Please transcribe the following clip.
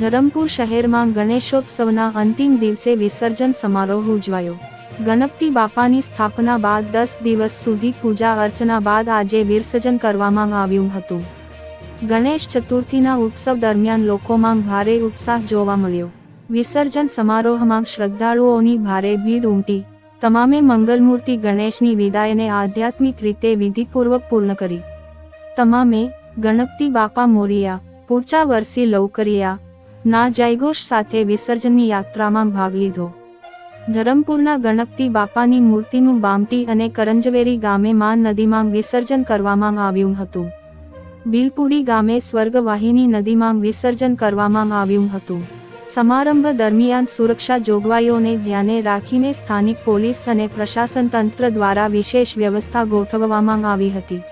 ધરમપુર શહેરમાં ગણેશોત્સવના અંતિમ દિવસે વિસર્જન સમારોહ ઉજવાયો. ગણપતિ બાપાની સ્થાપના બાદ દસ દિવસ સુધી પૂજા અર્ચના બાદ આજે વિસર્જન કરવામાં આવ્યું હતું. ગણેશ ચતુર્થીના ઉત્સવ દરમિયાન લોકોમાં ભારે ઉત્સાહ જોવા મળ્યો. વિસર્જન સમારોહમાં શ્રદ્ધાળુઓની ભારે ભીડ ઉમટી. તમામે મંગલમૂર્તિ ગણેશની વિદાયને આધ્યાત્મિક રીતે વિધિપૂર્વક પૂર્ણ કરી. તમામે ગણપતિ બાપા મોરિયા, પૂરચા વર્ષી લવકરિયા ના જયઘોષ સાથે વિસર્જનની યાત્રામાં ભાગ લીધો. ધરમપુરના ગણપતિ બાપાની મૂર્તિનું બામટી અને કરંજવેરી ગામે માન નદીમાં વિસર્જન કરવામાં આવ્યું હતું. બિલપુડી ગામે સ્વર્ગવાહિની નદીમાં વિસર્જન કરવામાં આવ્યું હતું. સમારંભ દરમિયાન સુરક્ષા જોગવાઈઓને ધ્યાને રાખીને સ્થાનિક પોલીસ અને પ્રશાસન તંત્ર દ્વારા વિશેષ વ્યવસ્થા ગોઠવવામાં આવી હતી.